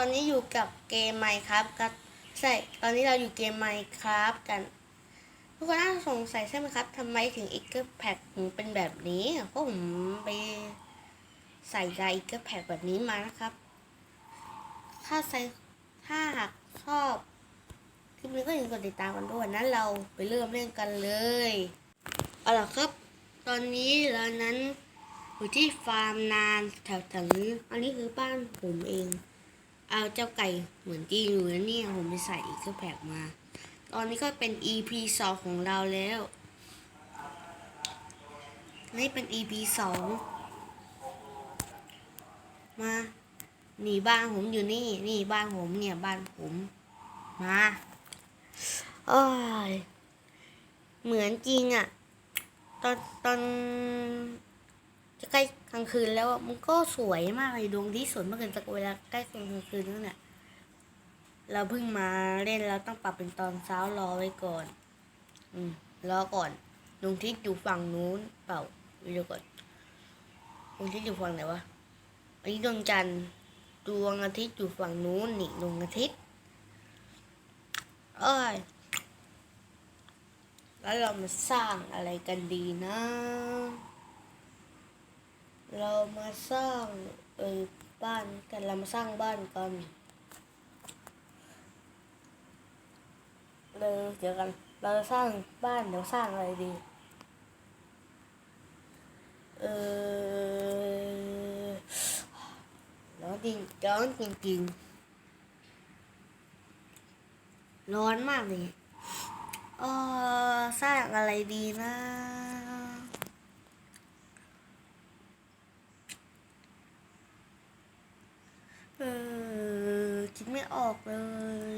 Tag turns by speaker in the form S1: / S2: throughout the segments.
S1: ตอนนี้อยู่กับเกมไมครับก็ใช่ตอนนี้เราอยู่เกมไมครับกัน ทุกคนน่าสงสัยใช่ไหมครับทำไมถึงอีกเกอร์แพ็ถึงเป็นแบบนี้เพราะผมไปใส่ยาอีกเกอร์แพ็แบบนี้มานะครับ ถ้าใส่ถ้าหากชอบคลิปนี้ก็อย่าลืมกดติดตามกันด้วยนั้นเราไปเริ่มเล่นกันเลยเอาล่ะครับ ตอนนี้เรานั้นอยู่ที่ฟาร์มนานแถวๆนี้ อันนี้คือบ้านผมเอง เอาเจ้าไก่เหมือนจริงอยู่นะเนี่ยผมไปใส่อีกเครื่องแผกมา ตอนนี้ก็เป็น EP สองของเราแล้ว นี่เป็น EP สองมาหนีบ้านผมอยู่นี่นี่บ้านผมเนี่ยบ้านผมมาโอ้ยเหมือนจริงอะ่ะ ตอนตอน จะใกล้กลางคืนแล้วมันก็สวยมากเลยดวงที่สวยมากเลยแต่เวลาใกล้กลางคืนนั่นแหละเราเพิ่งมาเล่นเราต้องปรับเป็นตอนเช้ารอไว้ก่อน อืมรอก่อนดวงอาทิตย์อยู่ฝั่งนู้นเปล่าไปดูก่อนดวงอาทิตย์อยู่ฝั่งไหนวะอันนี้ดวงจันทร์ดวงอาทิตย์อยู่ฝั่งนู้นนี่ดวงอาทิตย์เอ้ยแล้วเรามาสร้างอะไรกันดีนะ เรามาสร้างเออบ้านกันเรามาสร้างบ้านกันเลยเดี๋ยวกันเราจะสร้างบ้านเดี๋ยวสร้างอะไรดี เออร้อนจริงร้อนจริงๆร้อนมากเลยเออสร้างอะไรดีนะ เอ อคิดไม่ออกเลย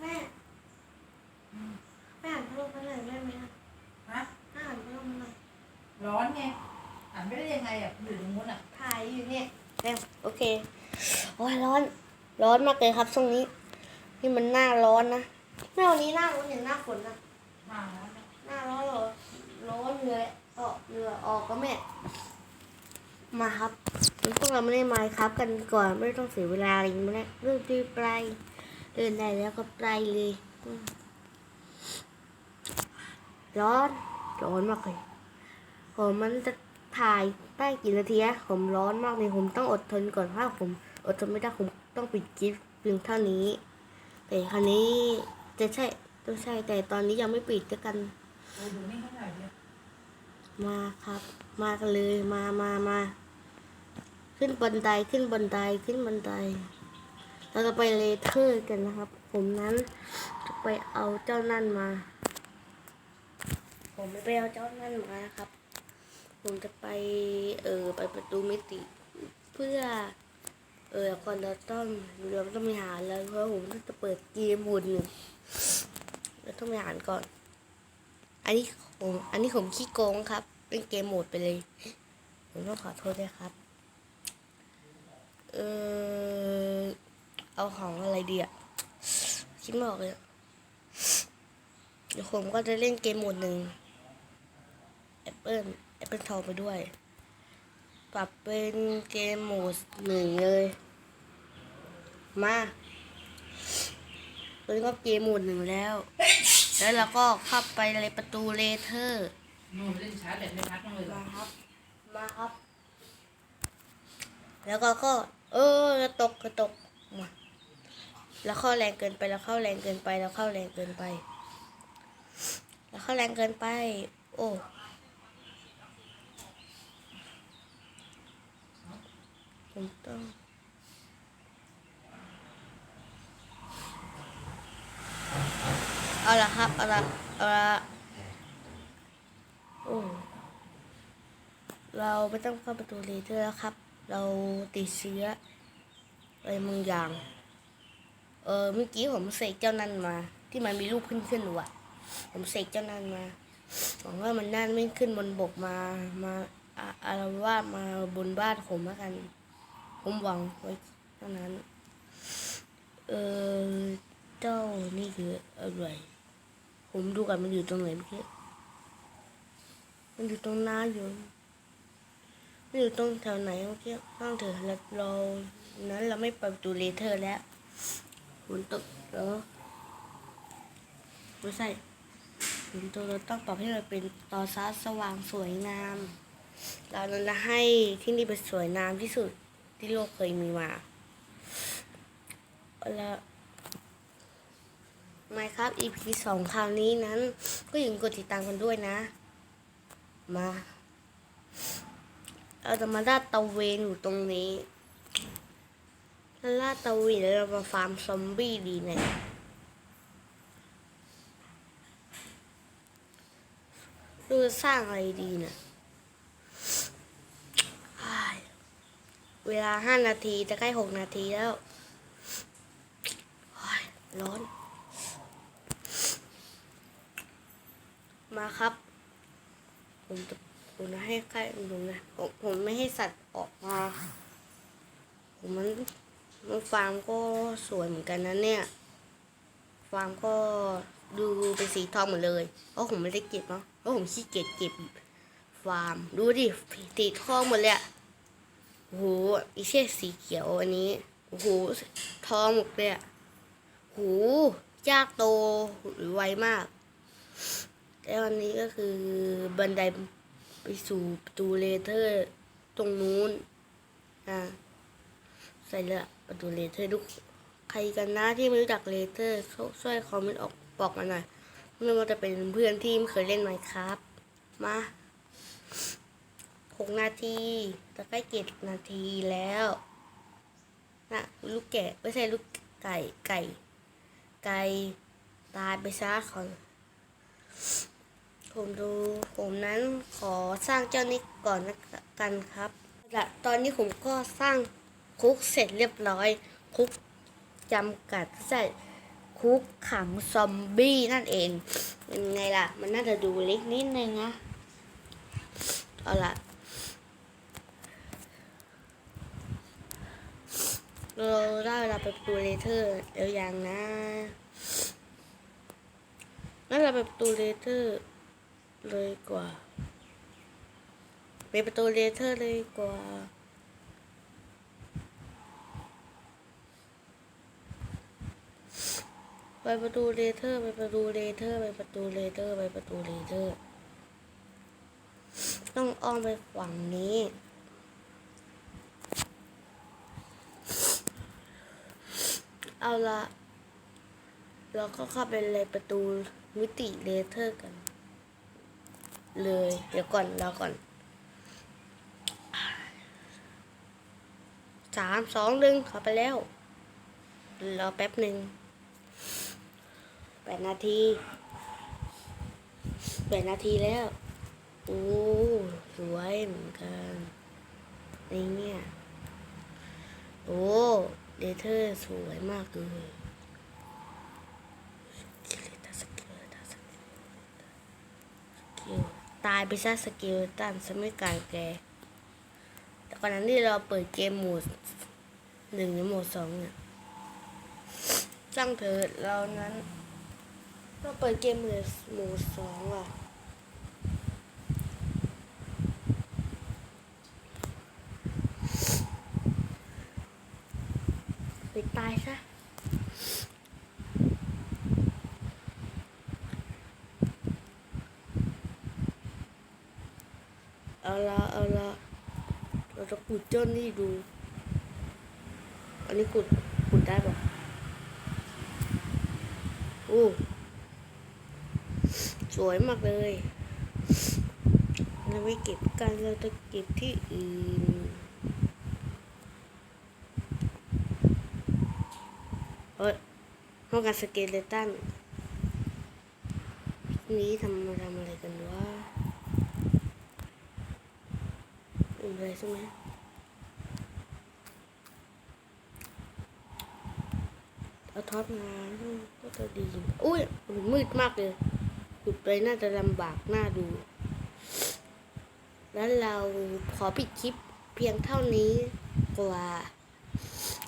S1: แม่แม่อ่านพัดลมมาหน่อยได้ไหมคะ
S2: ฮะ
S1: แม่อ่านพัดลมมาหน่อย
S2: ร้อนไงอ่านไม่ได้ยังไงอะอยู่ตรงนู้นอะ
S1: ถ่ายอยู่เนี่ยเร็วโอเคโอ้ยร้อน ร้อนมากเลยครับช่วงนี้ นี่มันหน้าร้อนนะแม่วันนี้หน้าร้อนอย่างหน้าฝนนะ
S2: มาแล้วนะ
S1: หน้าร้อนเหรอร้อนเหงื่อออกเหงื่อออกก็แม่ มาครับงั้น พวกเราไม่ได้มาครับกันก่อนไม่ต้องเสียเวลาอะไรอย่างเงี้ยเรื่องรีบไปเดินได้แล้วก็ไปเลยร้อนร้อนมากเลยผมมันจะถ่ายได้กี่นาทีอะผมร้อนมากเลยผมต้องอดทนก่อนถ้าผม อดทนไม่ได้ผมต้องปิดคลิปเพียงเท่านี้ แต่คราวนี้จะใช่ต้องใช่แต่ตอนนี้ยังไม่ปิดกัน
S2: โอ้ดูนี่เท่าไหร่เนี่ย
S1: มาครับ มากันเลยมามามา ขึ้นบันไดขึ้นบันไดขึ้นบันได เราจะไปเลเทอร์กันนะครับ ผมนั้นจะไปเอาเจ้านั่นมา ผมไม่ไปเอาเจ้านั่นมานะครับ ผมจะไปเออไปประตูมิติเพื่อ เออก่อนเราต้องเราต้องไปหาแล้วเพราะผมจะเปิดเกมหุ่นหนึ่งเราต้องไปหาก่อน อันนี้ผมอันนี้ผมขี้โกงครับเล่นเกมโหมดไปเลย ผมต้องขอโทษด้วยครับ เออเอาของอะไรดีอะคิดไม่ออกเลยอะเดี๋ยวผมก็จะเล่นเกมโหมดหนึ่งแอปเปิลแอปเปิลทองไปด้วย ปรับเป็นเกมโหมดหนึ่งเลย มาตอนนี้ก็เกมโหมดหนึ่งแล้ว แล้วเราก็เข้าไปในประตูเลเทอร์
S2: นู่นเล่นชาร์จแบตไม่พักบ้างเลยเหรอ
S1: มาครับ มาครับ แล้วก็ก็ เออกระตกกระตกมาแล้วเข้าแรงเกินไปแล้วเข้าแรงเกินไปแล้วเข้าแรงเกินไป แล้วเข้าแรงเกินไป โอ้ผมต้องเอาละครับเอาละเอาละโอ้เราไม่ต้องเข้าประตูเลเทอร์แล้วครับ เราติดเชื้ออะไรบางอย่าง เออเมื่อกี้ผมเสกเจ้านั่นมา ที่มันมีรูปขึ้นขึ้นอยู่อะผมเสกเจ้านั่นมาหวังว่ามันนั่นไม่ขึ้นบนบกมามาอะไรว่ามาบนบ้านผมแล้วกัน ผมหวังไว้เท่านั้น เออเจ้านี่คืออะไรผมดูกันมันอยู่ตรงไหนเมื่อกี้มันอยู่ตรงหน้าอยู่ อยู่ตรงแถวไหนเมื่อกี้ห้องเถอะเราเรานั้นเราไม่เปิดประตูเลเทอร์แล้วฝนตกเหรอไม่ใช่ฝนตกเราต้องปรับให้มันเป็นตอนฟ้าสว่างสวยงาม เราจะให้ที่นี่เป็นสวยงามที่สุดที่โลกเคยมีมาแล้วไม่ครับ EP สองคราวนี้นั้น ก็อย่าลืมกดติดตามกันด้วยนะ มา เราจะมาลาดตะเวนอยู่ตรงนี้ถ้าลาดตะเวนแล้วเรามาฟาร์มซอมบี้ดีเนี่ยดูจะสร้างอะไรดีนี่ยอ้ายเวลาห้านาทีจะใกล้หกนาทีแล้วร้อน มาครับ ผมจะ ผมจะให้ใครผมนะผมผมไม่ให้สัตว์ออกมา ผมมันมันฟาร์มก็สวยเหมือนกันนะเนี่ย ฟาร์มก็ดูเป็นสีทองหมดเลยเพราะผมไม่ได้เก็บเนาะเพราะผมขี้เกียจเก็บฟาร์ม ดูดิสีทองหมดเลยอะโอ้โหอีเช่สีเขียวอันนี้โอ้โหทองหมดเลยอะโอ้โหยากโตไวมาก แล้วอันนี้ก็คือบันได ไปสู่ประตูเลเทอร์ตรงนู้นอ่าใส่ลยประตูเลเทอร์ทุกใครกันนะที่ไม่รู้จักเลเทอร์ช่วยช่วยคอมเมนต์ออกบอกมาหน่อยไม่ว่าจะเป็นเพื่อนที่ไม่เคยเล่นไหมครับ มาหกนาทีจะใกล้เจ็ดนาทีแล้วนะลูกแกะไม่ใช่ลูกไก่ไก่ ไก่ ตายไปซะขอ ผมดูผมนั้นขอสร้างเจ้านี้ก่อนนะกันครับและตอนนี้ผมก็สร้างคุกเสร็จเรียบร้อย คุกจำกัดใส่คุกขังซอมบี้นั่นเองเป็นไงล่ะ มันน่าจะดูเล็กนิดนึงนะเอาล่ะเราได้เวลาไปประตูเลเทอร์เดี๋ยวยังนะงั้นเราไปประตูเลเทอร์ เลยกว่าไปประตูเลเทอร์เลยกว่า ไปประตูเลเทอร์ไปประตูเลเทอร์ไปประตูเลเทอร์ไปประตูเลเทอร์ ต้องอ้อมไปฝั่งนี้เอาละเราก็เข้าไปเลยประตูมิติเลเทอร์กัน เลย เดี๋ยวก่อนรอก่อนสามสองหนึ่งเข้าไปแล้ว รอแป๊บหนึ่งแปดนาทีแปดนาทีแล้ว โอ้สวยเหมือนกันนี่เนี่ย โอ้เดเทอร์สวยมากเลยสกิลสกิล ตายไปซะสกิลตันซะไม่กลางแกแต่ก่อนนั้นที่เราเปิดเกมโหมดหนึ่งหรือโหมดสองเนี่ยจ้างเถิดเรานั้นเราเปิดเกมโหมดโหมดสองอะไปตายซะ เอาละเอาละเราจะ ขุดเจ้านี่ดู อันนี้ขุดขุดได้ปะโอ้ สวยมากเลยเราไม่เก็บกันเราจะเก็บที่อื่นเฮ้ยห้องการสเกเลตันนี้ทำมาทำอะไรกันวะอะไรใช่ไหม เอาท็อปมาก็จะดีอุ้ยมันมืดมากเลยขุดไปน่าจะลำบากน่าดู แล้วเราขอปิดคลิปเพียงเท่านี้กว่า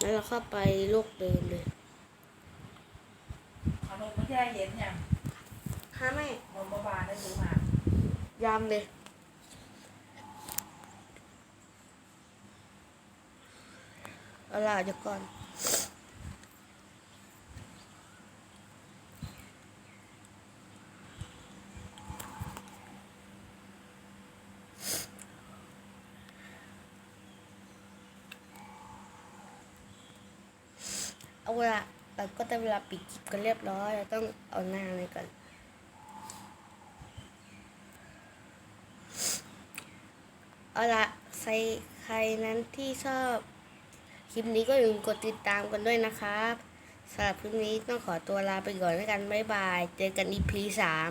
S1: แล้วเราเข้าไปโลกเดิมเลย
S2: เอานมมาแช่เย็นยัง
S1: ฮะแม่
S2: นมบาบาได้ซื้อมา
S1: ยามเลยเอาล่ะเดี๋ยวก่อน เอาละเราก็ได้เวลาปิดคลิปกันเรียบร้อย เราต้องเอาหน้าเลยก่อนเอาละใครใครนั้นที่ชอบคลิปนี้ก็อย่าลืมกดติดตามกันด้วยนะครับสำหรับคลิปนี้ต้องขอตัวลาไปก่อนแล้วกัน บ๊ายบาย เจอกันอีพีสาม